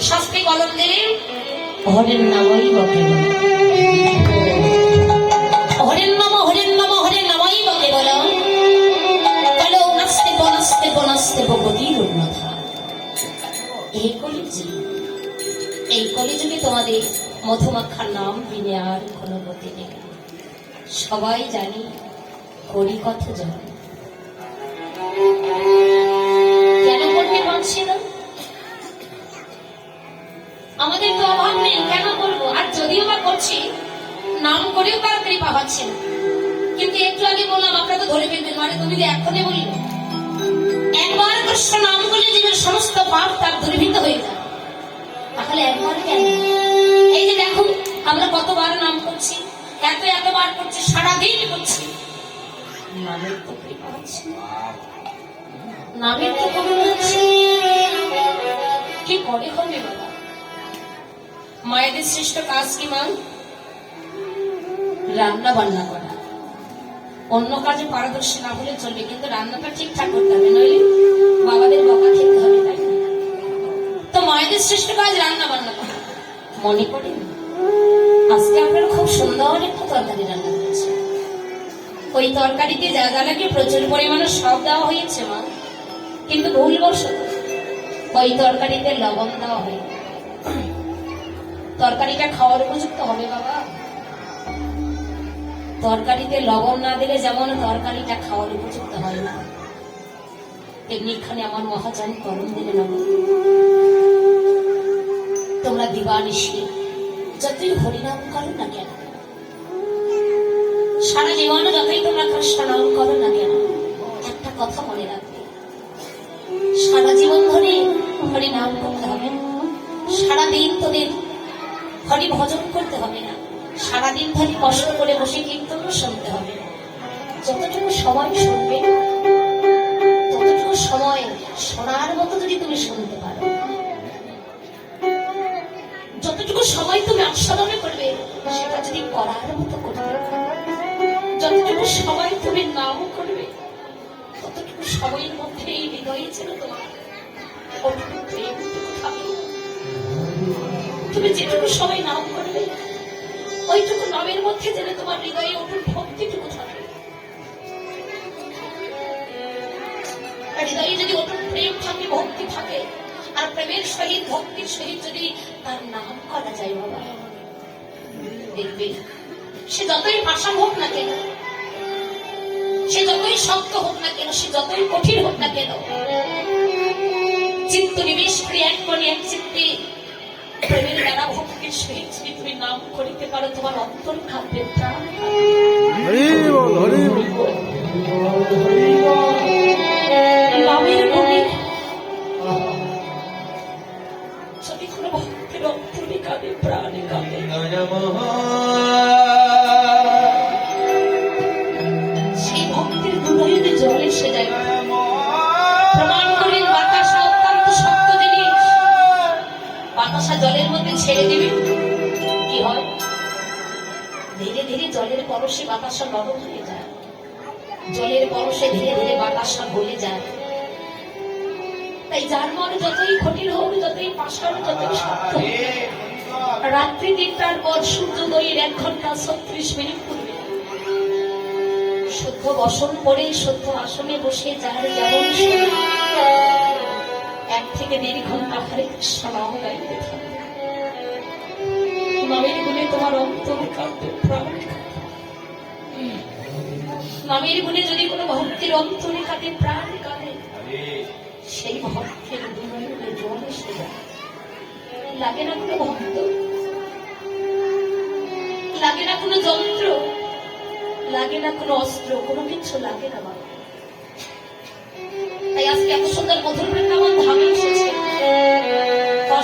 শাস্ত্রে কলম দিলেন হরের নামই বল হরের নাম হরের নাম, হরের নামই বকে বল। কালো নাস্তে বনাস্তে বনাস্তে ভগবতীর উন্নতা এই কলিযুগে এই কলিযুগে তোমাদের মধুমাখার নাম বিনে আর কোনো গতি নেই। সবাই জানি করি কত জন কেন করতে পারছি না? আমাদের তো অভাব নেই কেন করব? আর যদিও বা করছি নাম করেও তাড়াতাড়ি পাচ্ছে না। কিন্তু একটু আগে বললাম আপনারা তো ধরে ফেলবেন মানে তুমি যে এখনই বললে। একবার কৃষ্ণ নাম করলে জীবের সমস্ত পাপ তার দূরীভূত হয়ে যায়। তাহলে একবার কেন? এই যে দেখো আমরা কতবার নাম করছি এত এতবার করছি সারাদিন করছি। নামের তো কৃপা হচ্ছে নামের তো করুণা হচ্ছে কি করে হবে বাবা মায়েদের শ্রেষ্ঠ কাজ কি মা? রান্না বান্না করা। অন্য কাজে পারদর্শী না হলে চলবে কিন্তু রান্নাটা ঠিকঠাক করতে হবে নইলে বাবাদের বকা খেতে হবে তাই তো মায়েদের শ্রেষ্ঠ কাজ রান্না বান্না করা। মনে করেন আজকে আপনারা খুব সুন্দর একটা তরকারি রান্না করেছে ওই তরকারিতে যা যা লাগে প্রচুর পরিমাণে সব দেওয়া হয়েছে মা। কিন্তু ভুলবশত ওই তরকারিতে লবণ দেওয়া হয় তরকারিটা খাওয়ার উপযুক্ত হবে বাবা। তরকারিতে লবণ না দিলে যেমন তরকারিটা খাওয়ার উপযুক্ত হয় না। তেমনি এখানে আমার মহাজান করণ দিলে লবণ তোমরা দিবানিশি, যতই হরিনাম করো না কেন, সারা জীবনে যতই তোমরা কৃষ্ণ নাম করো না কেন, একটা কথা মনে রাখবে। সারা জীবন ধরে হরিনাম করতে হবে। না সারা দিন তোদের হরি ভজন করতে হবে না। সারাদিন ধরে কষ্ট করে বসে কীর্তন শুনতে হবে। যতটুকু সময় শুনবে, ততটুকু সময় শোনার মতো যদি তুমি শুনতে পারো। যতটুকু সময় তুমি আস্বাদনে করবে, সেটা যদি করার মতো করবে যতটুকু সময় তুমি নাও করবে, ততটুকু সময়ের মধ্যে এই হৃদয়ে ছিল তোমার। তুমি যেটুকু সময় নাম করবে, ওইটুকু নামের মধ্যে যেন তোমার হৃদয়ে অটুট ভক্তিটুকু থাকে। হৃদয়ে যদি অটুট প্রেম থাকে, ভক্তি থাকে, আর প্রেমের সহিত, ভক্তির সহিত যদি তার নাম করা যায় বাবা, দেখবে সে যতই ভাষা হোক না কেন, সে যতই শক্ত হোক না কেন, সে যতই কঠিন হোক না কেন, চিত্ত নিবেশ করে এক মনে এক চিত্তে প্রেমের মেলা ভক্তি সেই তুমি নাম করিতে পারো তোমার অন্তর খাদ্যে প্রাণ নামের কোনো ভক্তের অন্তরে কাঁদে প্রাণে কাঁদে বাতাসা জলের মধ্যে ছেড়ে দিবে? কি হয়? ধীরে ধীরে জলের পরশে বাতাসা নরম হয়ে যায়। জলের পরশে ধীরে ধীরে বাতাসা গলে যায়। তাই যার মন যতই কঠিন হোক, যতই পাষাণ যতই শক্ত রাত্রি তিনটার পর সূর্যোদয়ের এক ঘণ্টা ছত্রিশ মিনিট পূর্বে। শুদ্ধ বসন করে শুদ্ধ আসনে বসে যার যেমন এক থেকে দেড় ঘণ্টা কৃষ্ণ নামের গুণে তোমার অন্তর নামের গুণে যদি কোনো ভক্তির অন্তরে কাটে প্রাণ কাঁদে, সেই ভক্তের জল এসে যায়। লাগে না কোনো ভক্ত? লাগে না কোনো যন্ত্র? লাগে না কোনো অস্ত্র? কোনো কিছু লাগে না বাবা। তাই আজকে এত সুন্দর মধুর বৃন্দাবন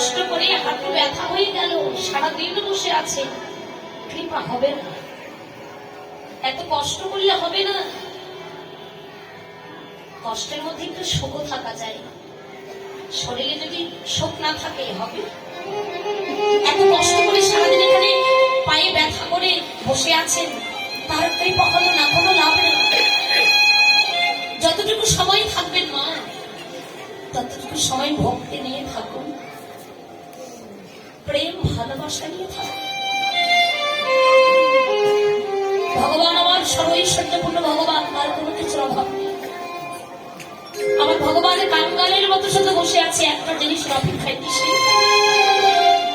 কষ্ট করে হাঁটু ব্যথা হয়ে গেল সারাদিন বসে আছে। কৃপা হবে না। এত কষ্ট করলে হবে না। কষ্টের মধ্যে একটু সুখও থাকা যায়। শরীরে যদি সুখ না থাকে, হবে। এত কষ্ট করে সারাদিন এখানে পায়ে ব্যথা করে বসে আছেন, তার কৃপা হলো না, কোনো লাভ নেই। যতটুকু সময় থাকবেন মা, ততটুকু সময় ভক্তি নিয়ে থাকুন। ভালোবাসা নিয়ে থাকে। ভগবান আমার সর্বৈশ্বর্যপূর্ণ ভগবান তার কোনো কিছুর অভাব নেই। আমার ভগবানের কাঙ্গালের মতো শুধু বসে আছে, একটা জিনিসের অপেক্ষায় কিসে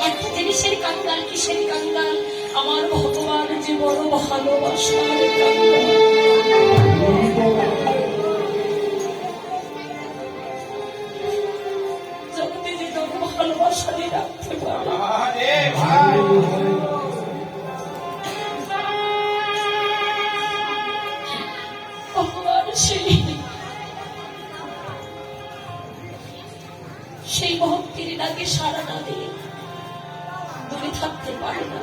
একটা জিনিসের কাঙ্গাল, কিসের কাঙ্গাল? আমার ভগবান যে বড় ভালোবাসার কাঙ্গাল। দিয়ে রাখতে ভগবান সেই সেই ভক্তির সারা না দিয়ে দূরে থাকতে পারে না।